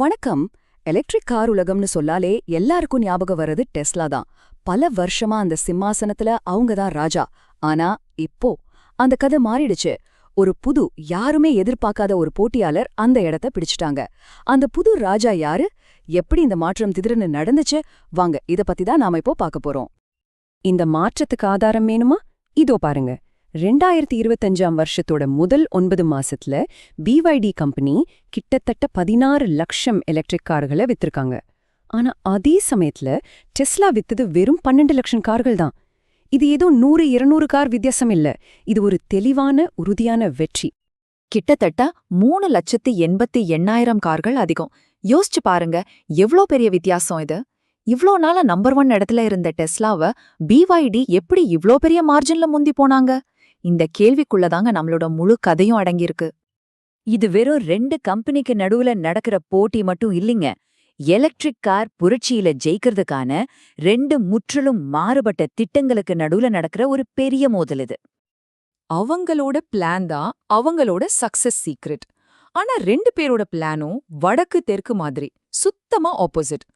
வணக்கம். Electric car உலகம்னு சொல்லாலே எல்லாருக்கும் ஞாபகம் வர்றது டெஸ்லா தான். பல வருஷமா அந்த சிம்மாசனத்துல அவங்க தான் ராஜா. ஆனா இப்போ அந்த கதை மாறிடுச்சு. ஒரு புது யாருமே எதிர்பார்க்காத ஒரு போட்டியாளர் அந்த இடத்த பிடிச்சிட்டாங்க. அந்த புது ராஜா யாரு? எப்படி இந்த மாற்றம் திடீர்னு நடந்துச்சு? வாங்க இத பத்தி தான் நாம இப்போ பார்க்க போறோம். இந்த மாற்றத்துக்கு ஆதாரம் வேணுமா? இதோ பாருங்க. ரெண்டாயிரத்தி இருபத்தஞ்சாம் வருஷத்தோட முதல் ஒன்பது மாசத்துல பிவைடி கம்பெனி கிட்டத்தட்ட பதினாறு லட்சம் எலக்ட்ரிக் கார்களை வித்திருக்காங்க. ஆனா அதே சமயத்துல டெஸ்லா வித்தது வெறும் பன்னெண்டு லட்சம் கார்கள் தான். இது ஏதோ நூறு இருநூறு கார் வித்தியாசம் இல்ல. இது ஒரு தெளிவான உறுதியான வெற்றி. கிட்டத்தட்ட மூணு லட்சத்தி எண்பத்தி எண்ணாயிரம் கார்கள் அதிகம். யோசிச்சு பாருங்க எவ்ளோ பெரிய வித்தியாசம் இது? இவ்ளோ நாளா நம்பர் ஒன் இடத்துல இருந்த டெஸ்லாவ பிவைடி எப்படி இவ்ளோ பெரிய மார்ஜின்ல முந்தி போனாங்க? இந்த கேள்விக்குள்ளதாங்க நம்மளோட முழு கதையும் அடங்கியிருக்கு. இது வெறும் ரெண்டு கம்பெனிக்கு நடுவுல நடக்கிற போட்டி மட்டும் இல்லைங்க. எலக்ட்ரிக் கார் புரட்சியில ஜெயிக்கிறதுக்கான ரெண்டு முற்றிலும் மாறுபட்ட திட்டங்களுக்கு நடுவுல நடக்கிற ஒரு பெரிய மோதல் இது. அவங்களோட பிளான் தான் அவங்களோட சக்சஸ் சீக்ரெட் ஆனா ரெண்டு பேரோட பிளானும் வடக்கு தெற்கு மாதிரி சுத்தமா ஆப்போசிட்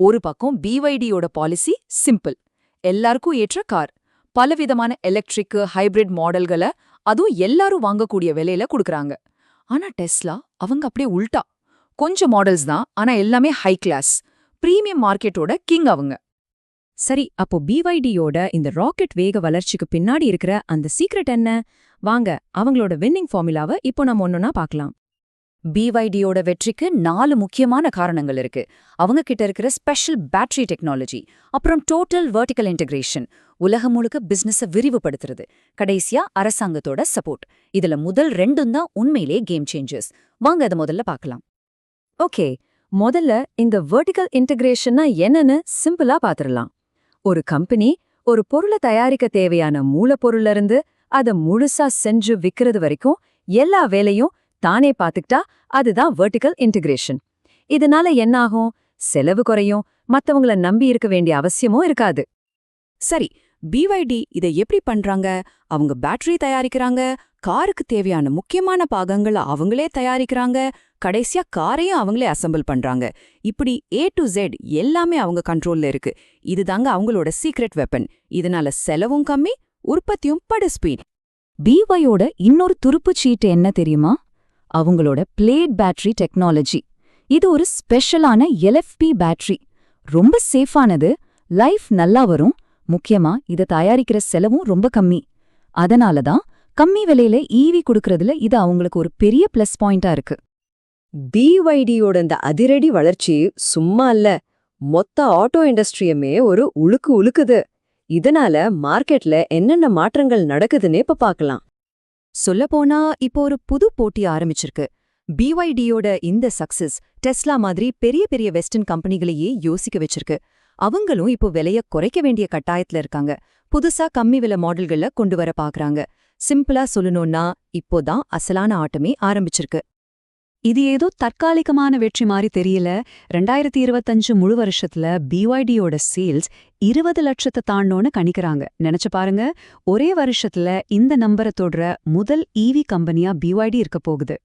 ஒரு பக்கம் பிவைடியோட பாலிசி சிம்பிள் எல்லாருக்கும் ஏற்ற கார். பலவிதமான எலக்ட்ரிக் ஹைபிரிட் மாடல்களை அதுவும் எல்லாரும் வாங்கக்கூடிய விலையில கொடுக்கறாங்க. ஆனா டெஸ்லா அவங்க அப்படியே உல்டா. கொஞ்சம் மாடல்ஸ் தான் ஆனா எல்லாமே ஹை கிளாஸ் பிரீமியம் மார்க்கெட்டோட கிங் அவங்க. சரி அப்போ பிவைடியோட இந்த ராக்கெட் வேக வளர்ச்சிக்கு பின்னாடி இருக்கிற அந்த சீக்ரெட் என்ன? வாங்க அவங்களோட வின்னிங் ஃபார்முலாவை இப்போ நம்ம ஒன்னொன்னா பார்க்கலாம். பிவைடியோட வெற்றிக்கு நாலு முக்கியமான காரணங்கள் இருக்கு. அவங்க கிட்ட இருக்கிற ஸ்பெஷல் பேட்டரி டெக்னாலஜி அப்புறம் டோட்டல் வெர்டிக்கல் இன்டகிரேஷன் உலகம் முழுக்க பிசினஸ விரிவுபடுத்துறது கடைசியா அரசாங்கத்தோட சப்போர்ட் இதுல முதல் ரெண்டும் தான் உண்மையிலே கேம் சேஞ்சர்ஸ் வாங்க அதை முதல்ல பார்க்கலாம். ஓகே முதல்ல இந்த வெர்டிக்கல் இன்டகிரேஷன்னா என்னன்னு சிம்பிளா பாத்துடலாம் ஒரு கம்பெனி ஒரு பொருளை தயாரிக்க தேவையான மூலப்பொருள்ல இருந்து அதை முழுசா செஞ்சு விக்கிறது வரைக்கும் எல்லா வேலையும் தானே பாத்துக்கிட்டா அதுதான் வெர்டிக்கல் இன்டகிரேஷன் இதனால என்னாகும்? செலவு குறையும். மத்தவங்கள நம்பி இருக்க வேண்டிய அவசியமும் இருக்காது. சரி பிவைடி இதை எப்படி பண்றாங்க? அவங்க பேட்டரி தயாரிக்கிறாங்க. காருக்கு தேவையான முக்கியமான பாகங்களை அவங்களே தயாரிக்கிறாங்க. கடைசியா காரையும் அவங்களே அசெம்பிள் பண்றாங்க. இப்படி ஏ டு ஜெட் எல்லாமே அவங்க கண்ட்ரோல்ல இருக்கு. இதுதாங்க அவங்களோட சீக்ரெட் வெப்பன் இதனால செலவும் கம்மி உற்பத்தியும் படு ஸ்பீட் பிவையோட இன்னொரு துருப்புச் சீட்டு என்ன தெரியுமா? அவங்களோட பிளேட் பேட்டரி டெக்னாலஜி இது ஒரு ஸ்பெஷலான எல்எஃப்பி பேட்டரி ரொம்ப சேஃபானது லைஃப் நல்லா வரும். முக்கியமா இதை தயாரிக்கிற செலவும் ரொம்ப கம்மி. அதனால தான் கம்மி விலையில ஈவி கொடுக்கறதுல இது அவங்களுக்கு ஒரு பெரிய பிளஸ் பாயிண்டா இருக்கு. பிஒய்டியோட இந்த அதிரடி வளர்ச்சி சும்மா இல்ல மொத்த ஆட்டோ இண்டஸ்ட்ரியமே ஒரு உழுக்கு உழுக்குது. இதனால மார்க்கெட்ல என்னென்ன மாற்றங்கள் நடக்குதுன்னே இப்ப பார்க்கலாம். சொல்லப்போனா இப்போ ஒரு புது போட்டி ஆரம்பிச்சிருக்கு. பிஒய்டியோட இந்த சக்சஸ் டெஸ்லா மாதிரி பெரிய பெரிய வெஸ்டர்ன் கம்பெனிகளையே யோசிக்க வச்சிருக்கு. அவங்களும் இப்போ விலைய குறைக்க வேண்டிய கட்டாயத்துல இருக்காங்க. புதுசா கம்மி விலை மாடல்கள்ல கொண்டு வர பாக்குறாங்க. சிம்பிளா சொல்லணும்னா இப்போதான் அசலான ஆட்டமே ஆரம்பிச்சிருக்கு. இது ஏதோ தற்காலிகமான வெற்றி மாதிரி தெரியல. ரெண்டாயிரத்தி இருபத்தஞ்சு முழு வருஷத்துல பிஒய்டியோட சேல்ஸ் இருபது லட்சத்தை தாண்டோன்னு கணிக்கிறாங்க. நினைச்சு பாருங்க ஒரே வருஷத்துல இந்த நம்பரை தொடுற முதல் ஈவி கம்பெனியா பிஒய்டி இருக்க போகுது.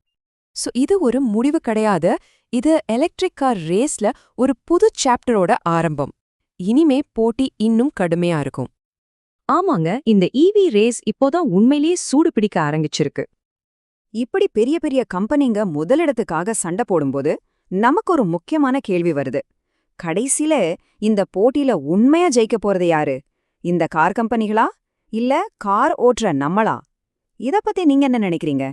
சோ இது ஒரு முடிவு கிடையாது. இது எலக்ட்ரிக் கார் ரேஸ்ல ஒரு புது சாப்டரோட ஆரம்பம். இனிமே போட்டி இன்னும் கடுமையா இருக்கும். ஆமாங்க இந்த ஈவி ரேஸ் இப்போதான் உண்மையிலேயே சூடு பிடிக்க ஆரம்பிச்சிருக்கு. இப்படி பெரிய பெரிய கம்பெனிங்க முதலிடத்துக்காக சண்டை போடும்போது நமக்கு ஒரு முக்கியமான கேள்வி வருது. கடைசில இந்த போட்டியில உண்மையா ஜெயிக்க போறது யாரு? இந்த கார் கம்பெனிகளா? இல்ல கார் ஓட்டுற நம்மளா? இத பத்தி நீங்க என்ன நினைக்கிறீங்க?